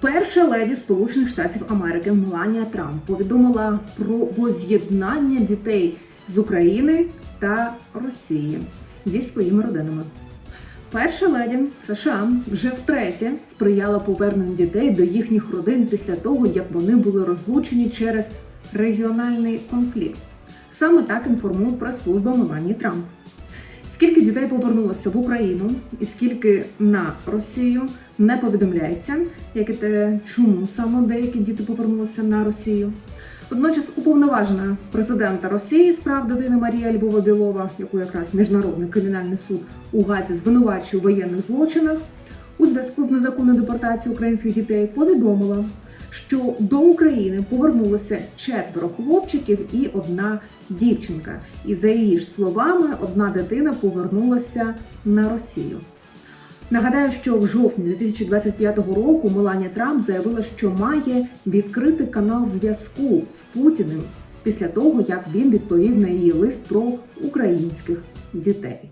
Перша леді Сполучених Штатів Америки Меланія Трамп повідомила про воз'єднання дітей з України та Росії зі своїми родинами. Перша леді США вже втретє сприяла поверненню дітей до їхніх родин після того, як вони були розлучені через регіональний конфлікт. Саме так інформує прес-служба Меланії Трамп. Скільки дітей повернулося в Україну і скільки на Росію не повідомляється, як і те, чому саме деякі діти повернулися на Росію. Водночас уповноважена президента Росії з дитини Марія Львова Білова, яку якраз міжнародний кримінальний суд у Газі звинувачує у воєнних злочинах, у зв'язку з незаконною депортацією українських дітей повідомила, що до України повернулося четверо хлопчиків і одна дівчинка. І за її ж словами, одна дитина повернулася на Росію. Нагадаю, що в жовтні 2025 року Меланія Трамп заявила, що має відкрити канал зв'язку з Путіним після того, як він відповів на її лист про українських дітей.